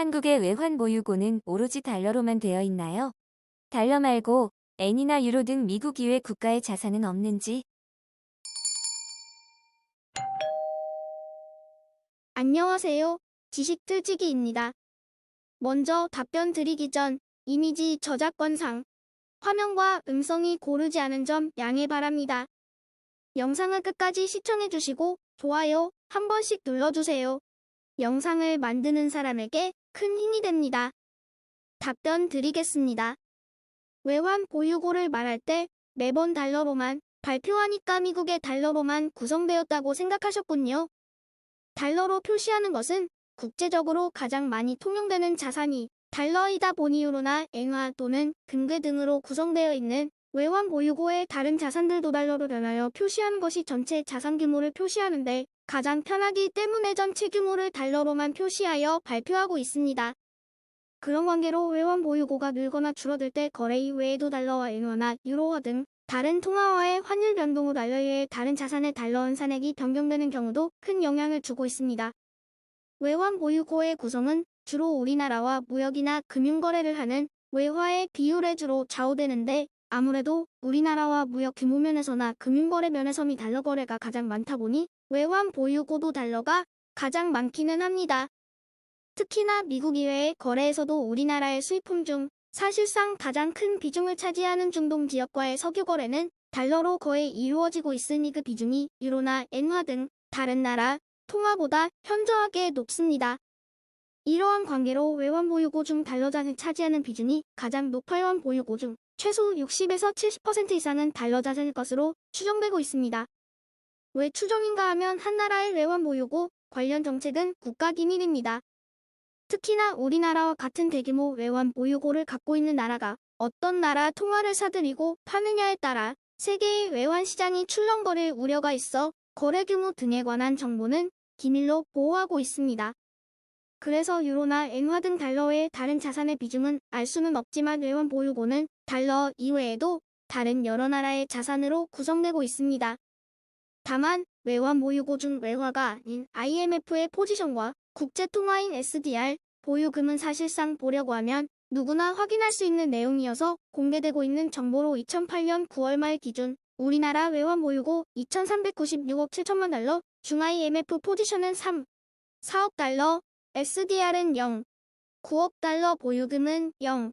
한국의 외환 보유고는 오로지 달러로만 되어 있나요? 달러 말고 엔이나 유로 등 미국 이외 국가의 자산은 없는지 안녕하세요. 지식틀지기입니다. 먼저 답변 드리기 전 이미지 저작권상 화면과 음성이 고르지 않은 점 양해 바랍니다. 영상을 끝까지 시청해주시고 좋아요 한 번씩 눌러주세요. 영상을 만드는 사람에게 큰 힘이 됩니다. 답변 드리겠습니다. 외환 보유고를 말할 때 매번 달러로만 발표하니까 미국의 달러로만 구성되었다고 생각하셨군요. 달러로 표시하는 것은 국제적으로 가장 많이 통용되는 자산이 달러이다 보니 유로나 엔화 또는 금괴 등으로 구성되어 있는 외환 보유고의 다른 자산들도 달러로 변하여 표시하는 것이 전체 자산 규모를 표시하는데 가장 편하기 때문에 전체 규모를 달러로만 표시하여 발표하고 있습니다. 그런 관계로 외환 보유고가 늘거나 줄어들 때 거래 이외에도 달러와 엔화나 유로화 등 다른 통화와의 환율 변동으로 달러의 다른 자산의 달러 환산액이 변경되는 경우도 큰 영향을 주고 있습니다. 외환 보유고의 구성은 주로 우리나라와 무역이나 금융거래를 하는 외화의 비율에 주로 좌우되는데 아무래도 우리나라와 무역 규모 면에서나 금융거래 면에서 미 달러 거래가 가장 많다 보니 외환 보유고도 달러가 가장 많기는 합니다. 특히나 미국 이외의 거래에서도 우리나라의 수입품 중 사실상 가장 큰 비중을 차지하는 중동 지역과의 석유 거래는 달러로 거의 이루어지고 있으니 그 비중이 유로나 엔화 등 다른 나라 통화보다 현저하게 높습니다. 이러한 관계로 외환 보유고 중 달러 자산이 차지하는 비중이 가장 높아 외환 보유고 중 최소 60에서 70% 이상은 달러 자산일 것으로 추정되고 있습니다. 왜 추정인가 하면 한 나라의 외환 보유고 관련 정책은 국가 기밀입니다. 특히나 우리나라와 같은 대규모 외환 보유고를 갖고 있는 나라가 어떤 나라 통화를 사들이고 파느냐에 따라 세계의 외환 시장이 출렁거릴 우려가 있어 거래 규모 등에 관한 정보는 기밀로 보호하고 있습니다. 그래서 유로나 엔화 등 달러의 다른 자산의 비중은 알 수는 없지만 외환 보유고는 달러 이외에도 다른 여러 나라의 자산으로 구성되고 있습니다. 다만 외환 보유고 중 외화가 아닌 IMF의 포지션과 국제통화인 SDR 보유금은 사실상 보려고 하면 누구나 확인할 수 있는 내용이어서 공개되고 있는 정보로 2008년 9월 말 기준 우리나라 외환 보유고 2,396억 7천만 달러, 중 IMF 포지션은 3, 4억 달러, SDR은 0, 9억 달러 보유금은 0,